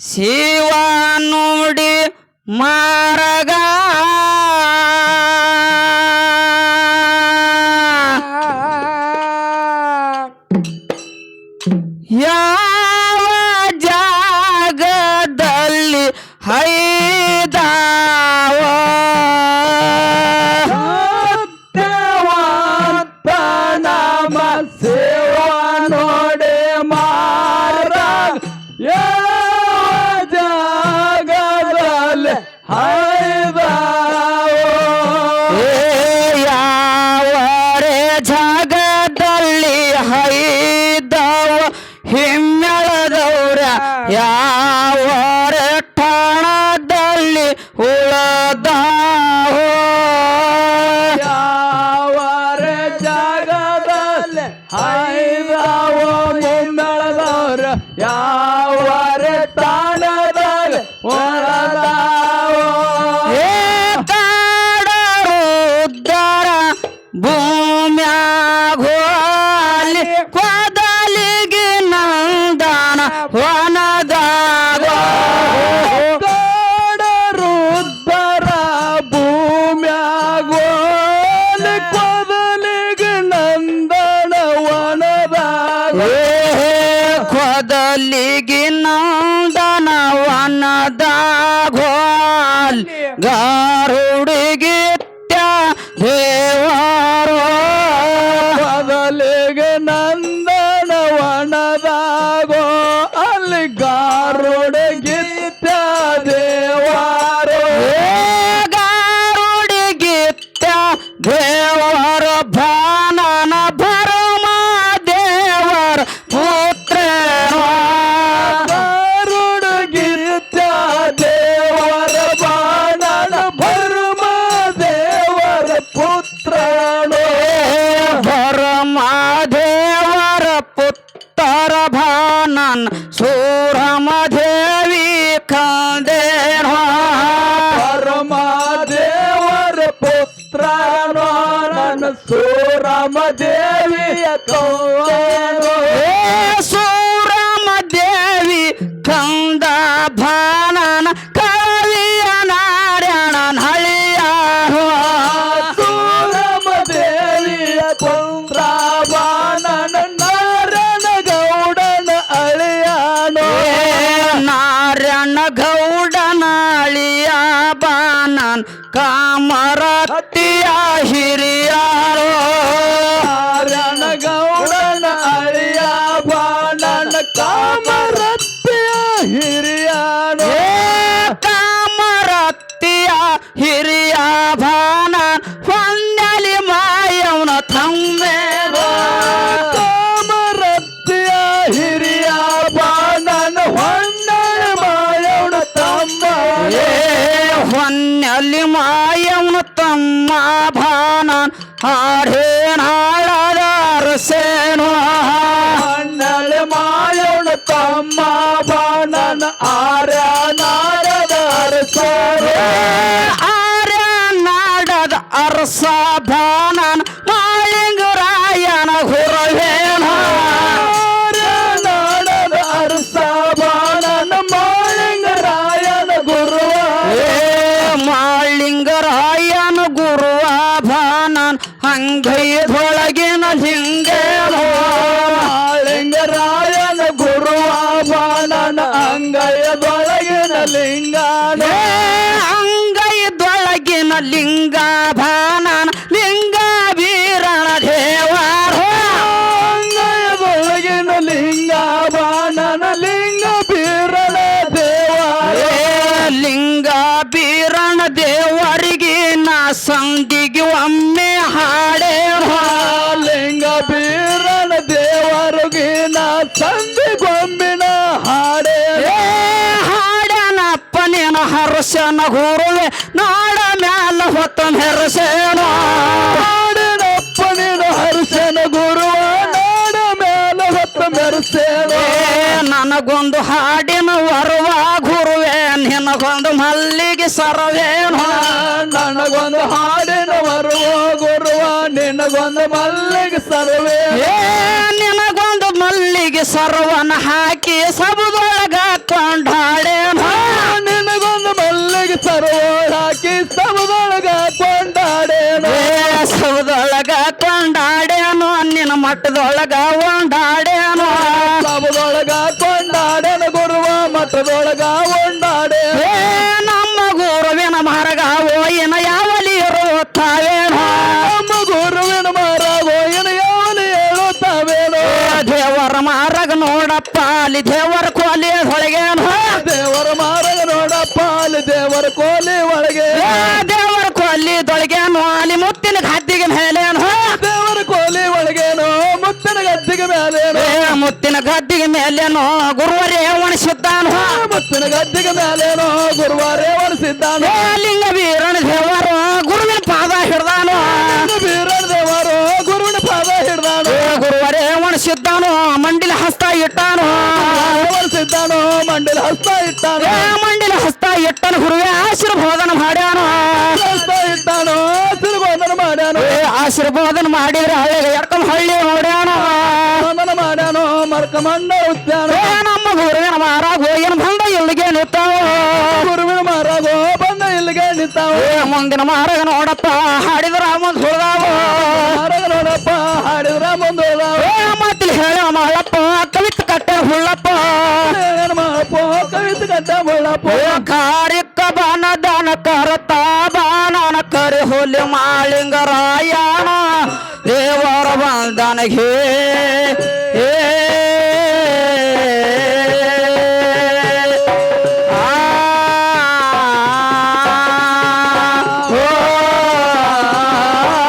ಶಿವ ನೋಡಿ ಮಾರಗ. ಯಾವ ಜಾಗದಲ್ಲಿ ಹೈದಾವ? ಸತ್ಯವಂತ ನಾಮ Yeah. ಕೊದಲಿಗೆ ನಂದನ ವನದಾಗೋಲ್ ಗಾರುಡಿಗಿತ್ಯ ದೇವರು ನನ್ನ ಸೂರಮ ದೇವಿಯ ಸೂರಮ ದೇವಿ ಕಂದ ಭಾನನ ಕವಿಯ ನಾರಾಯಣ ಹಳಿಯ ಸೂರಮ ದೇವಿಯ ಕೊಂದ್ರಾವಾನನ ನಾರಾಯಣ ಗೌಡನ ಅಳಿಯಾನೋ ನಾರಾಯಣ ಗೌಡನ ಅಳಿಯ ಬಾನನ್ ಕಾಮರತಿಯ ಹಿರಿಯಾರೋ. ರಣಗೌಡನ ಗೌಡನ ಅಳಿಯ ಬಾನನ್ ಕಾಮರತಿಯ ಹಿರಿಯಾರೋ. ಕಾಮರತಿಯ ಹಿರಿಯ ಭಾನ ಹೊನ್ನಲ್ಲಿ ಮಾಯವನ ತಮ್ಮ ಭಾನನ್ ಹಾಡೇನಾಳದ ಅರಸೇನೋ ಹೊನ್ನಲ್ಲಿ ಮಾಯವನ ತಮ್ಮ ಭಾನನ್ ಆರ್ಯ ನಾರದ ಅರಸರು ಭಾನನ್ ಅಂಗೈದೊಳಗಿನ ರಾಯನ ಮಾಳಿಂಗರಾಯನ ಗುರುವ ಬಾಣನ ಅಂಗಯದೊಳಗಿನ ಲಿಂಗಾನ. ಏ ಅಂಗೈದೊಳಗಿನ ಲಿಂಗ ಭಾನನ್ ಲಿಂಗ ವೀರಣ ದೇವಾರೋ. ಅಂಗೈದೊಳಗಿನ ಲಿಂಗ ಬಾಣನ ಲಿಂಗ ಬೀರಣ ದೇವ ಲಿಂಗ ಬೀರಣ ದೇವರಿಗೆ ನಾ ಸಂದಿಗೆ ಒಮ್ಮೆ ಹರ್ಷನ ಗುರುವೆ ನಾಡ ಮ್ಯಾಲ ಹೊತ್ತ ಹೆರಸೇನ ಹಾಡಿನಪ್ಪ ಹರಸೇನ ಗುರುವ ನಾಡ ಮ್ಯಾಲ ಹೊತ್ತ ಮೆರೆಸೇನ ನನಗೊಂದು ಹಾಡಿನ ವರುವ ಗುರುವೆ ನಿನಗೊಂದು ಮಲ್ಲಿಗೆ ಸರವೇನ ನನಗೊಂದು ಹಾಡಿನ ಬರುವ ಗುರುವ ನಿನಗೊಂದು ಮಲ್ಲಿಗೆ ಸರ್ವೇ ನಿನಗೊಂದು ಮಲ್ಲಿಗೆ ಸರ್ವನ ಹಾಕಿ ಸಬದೊಳಗ ನಿನಗೊಂದು ಮಲ್ಲಿಗೆ ಸಮದೊಳಗ ಕೊಂಡಾಡೇನು ಏ ಸಬದೊಳಗ ಕೊಂಡಾಡೇನು ನಿನ್ನ ಮಟ್ಟದೊಳಗ ಒಂಡಾಡೇನು ಸಬದೊಳಗ ಕೊಂಡಾಡೇನು ಗುರುವ ಮಠದೊಳಗ ಕೊಂಡಾಡೇನು ಏ ನಮ್ಮ ಗುರುವಿನ ಮಾರ್ಗ ಓಯಿನ ಯಾವಲಿ ಇರುತ್ತಾವೇನೋ ನಮ್ಮ ಗುರುವಿನ ಮಾರ್ಗ ಓಯಿನ ಯಾವಲಿ ಹೇಳುತ್ತಾವೇನೋ. ದೇವರ ಮಾರ್ಗ ನೋಡಪ್ಪ ಅಲ್ಲಿ ದೇವರ ಕೋಲಿ ಗದ್ದಿಗೆ ಮೇಲೇನೋ ಗುರುವರೇ ಒಣಸಿದ್ದಾನು? ಮುತ್ತಿನ ಗದ್ದಿಗೆ ಮೇಲೇನೋ ಗುರುವಾರೇ ಒಲಿಸಿದ್ದಾನು ಏ ಲಿಂಗ ವೀರಣ ದೇವರು ಗುರುವಿನ ಪಾದ ಹಿಡ್ದಾನು? ವೀರಣ ದೇವರು ಗುರುವಿನ ಪಾದ ಹಿಡ್ದಾನು? ಗುರುವರೇ ಒಣಸಿದ್ದಾನು? ಮಂಡಿಲ ಹಸ್ತ ಇಟ್ಟಾನು? ಒಲಿಸಿದ್ದಾನು ಮಂಡಿಲ ಹಸ್ತ ಇಟ್ಟಾನು? ಮಂಡಿಲ ಹಸ್ತ ಇಟ್ಟನು ಗುರುವೇ ಆಶೀರ್ಬೋದನ ಮಾಡ್ಯಾನು? ಹಸ್ತ ಇಟ್ಟಾನು? ತಿರುಗೋದನ ಮಾಡ್ಯಾನು? ಏ ಆಶೀರ್ಬೋದನ ಮಾಡಿದ್ರೆ ಹಳ್ಳಿಗೆ ಎಡ್ಕೊಂಡ್ ಹಳ್ಳಿ ಮರ್ಕಮಂಡ ಉದ್ಯಾನ ಏ ನಮ್ಮ ಗುರುವಿನ ಮಾರಾಗ ಹೋಗಿನ ಬಂದ ಇಲ್ಲಿಗೆ ನಿಂತಾವ ಗುರುವಿನ ಮಾರಾಗೋ ಬಂದ ಇಲ್ಲಿಗೆ ನಿಂತಾವು ಏ ಮುಂದಿನ ಮಾರಾಗ ನೋಡಪ್ಪ ಹಾಡಿದ್ರ ಮುಂದ್ ಹುಡ್ದಾವ ಮಾರಾಗ ನೋಡಪ್ಪ ಹಾಡಿದ್ರ ಮುಂದೆ ಏ ಮಾತಿಲ್ ಹೇಳ ಮಾಡಪ್ಪ ಕವಿತ್ ಕಟ್ಟೆ ಹುಳ್ಳಪ್ಪ ಏನು ಮಾಡಪ್ಪ ಕವಿತ ಕಟ್ಟ ಮುಳ್ಳಪ್ಪ ಏ ಕಾರಿಕ ಬಾನ ದಾನ ಕರತ ಬಾನನ ಕರಿ ಹುಲಿ ಮಾಳಿಂಗರಾಯಣ ದೇವರ ಬಂದನಗೆ ಏ